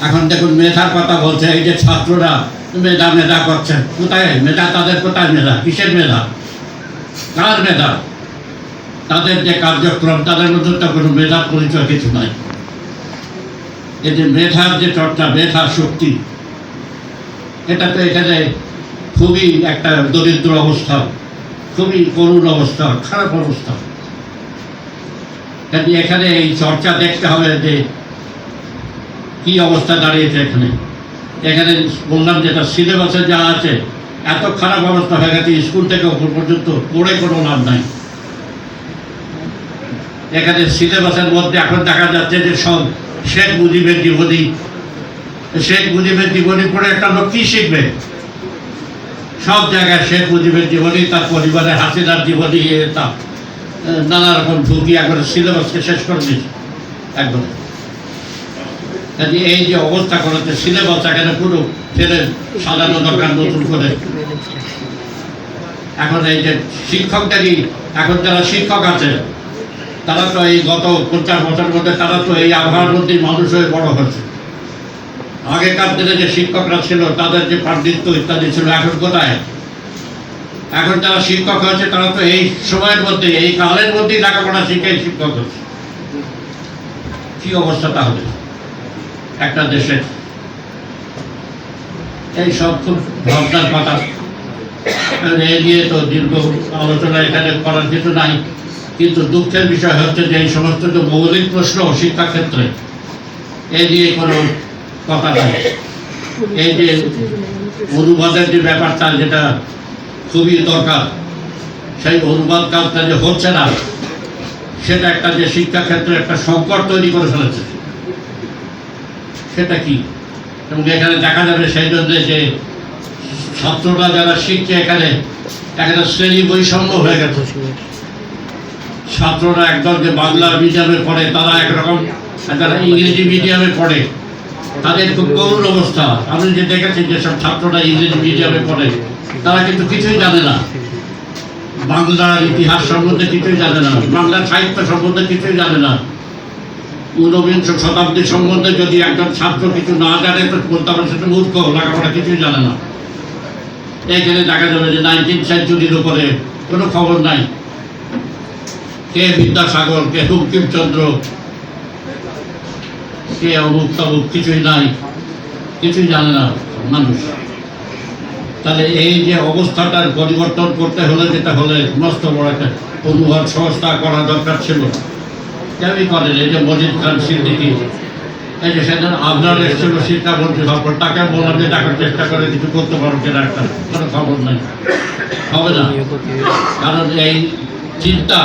এখন দেখুন, মেধার কথা বলছে, এই যে ছাত্ররা মেধা মেধা করছে। কোথায়? মেধা তাদের কোথায় মেধা? কিসের মেধা? কার মেধা? তাদের যে কার্যক্রম, তাদের মধ্যে তো কোনো মেধা পরিচয় কিছু নাই। এই যে মেধার যে চর্চা মেধা শক্তি, এটা তো এখানে খুবই একটা দরিদ্র অবস্থা, খুবই করুণ অবস্থা, খারাপ অবস্থা। এখানে এই চর্চা দেখতে হবে যে কি অবস্থা দাঁড়িয়েছে এখানে? এখানে বললাম যেটা সিলেবাসে যা আছে, এত খারাপ অবস্থা হয়ে গেছে, স্কুল থেকে ওপর পর্যন্ত পড়ে কোনো লাভ নাই। এখানে সিলেবাসের মধ্যে এখন দেখা যাচ্ছে যে সব শেখ মুজিবের জীবনী শেখ মুজিবের জীবনী পড়ে একটা লোক কি শিখবে? সব জায়গায় শেখ মুজিবের জীবনী তার পরিবারের হাসিনার জীবনী তা নানা রকম ঢুকি একবার সিলেবাসকে শেষ করে দিয়েছে। একদম। কাজে এই যে অবস্থা করেছে সিলেবাস এখানে পুরো ফেলে সাজানো দরকার নতুন করে। এখন এই যে শিক্ষকদেরই, এখন যারা শিক্ষক আছে, তারা তো এই গত পঞ্চাশ বছরের মধ্যে তারা তো এই আবহাওয়ার মধ্যেই মানুষ হয়ে বড় হয়েছে। আগেকার দিনে যে শিক্ষকরা ছিল, তাদের যে পাণ্ডিত্য ইত্যাদি ছিল, এখন কোথায়? এখন যারা শিক্ষক হয়েছে, তারা তো এই সময়ের মধ্যে, এই কালের মধ্যেই লেখাপড়া শিখে শিক্ষক হচ্ছে কি অবস্থা তাহলে? একটা দেশের এই সব খুব ভাবনার কথা। এ নিয়ে তো দীর্ঘ আলোচনা এখানে করার কিছু নাই। কিন্তু দুঃখের বিষয় হচ্ছে যে এই সমস্ত যে মৌলিক প্রশ্ন শিক্ষাক্ষেত্রে। এ নিয়ে কোনো কথা নাই। এই যে অনুবাদের যে ব্যাপারটা যেটা খুবই দরকার, সেই অনুবাদ কাজটা যে হচ্ছে না, সেটা একটা যে শিক্ষাক্ষেত্রে একটা সংকট তৈরি করে ফেলেছে। সেটা কি? এবং এখানে দেখা যাবে সেই জন্য যে ছাত্ররা যারা শিখছে এখানে এখানে শ্রেণি বৈষম্য হয়ে গেছে। ছাত্ররা একদল যে বাংলা মিডিয়ামে পড়ে, তারা একরকম যারা ইংরেজি মিডিয়ামে পড়ে। তাদের খুব করুণ অবস্থা। আমি যে দেখেছি যেসব ছাত্ররা ইংরেজি মিডিয়ামে পড়ে, তারা কিন্তু কিছুই জানে না। বাংলার ইতিহাস সম্বন্ধে কিছুই জানে না। বাংলা সাহিত্য সম্বন্ধে কিছুই জানে না। ঊনবিংশ শতাব্দী সম্বন্ধে যদি একজন ছাত্র কিছু না জানে, তো হবে সেটা মূর্খ, লেখাপড়া কিছুই জানে না। এখানে দেখা যাবে যে নাইনটিন সেঞ্চুরির উপরে কোনো খবর নাই। কে বিদ্যাসাগর, কে বঙ্কিমচন্দ্র, কে অমুক তমুক, কিছুই নাই। কিছুই জানে না মানুষ। তাহলে এই যে অবস্থাটার পরিবর্তন করতে হলে যেটা হলে মস্ত বড় একটা অনুবাদ সংস্থা করা দরকার ছিল। কেউই করেন এই যে মজিদ খান সিদ্দিকি। এই যে সেদিন আপনার এসেছিল শিক্ষামন্ত্রী সরকার তাকে বললাম যে টাকার চেষ্টা করে, কিছু করতে পারো কিনা একটা। কোনো খবর নেই। হবে না। কারণ এই চিন্তা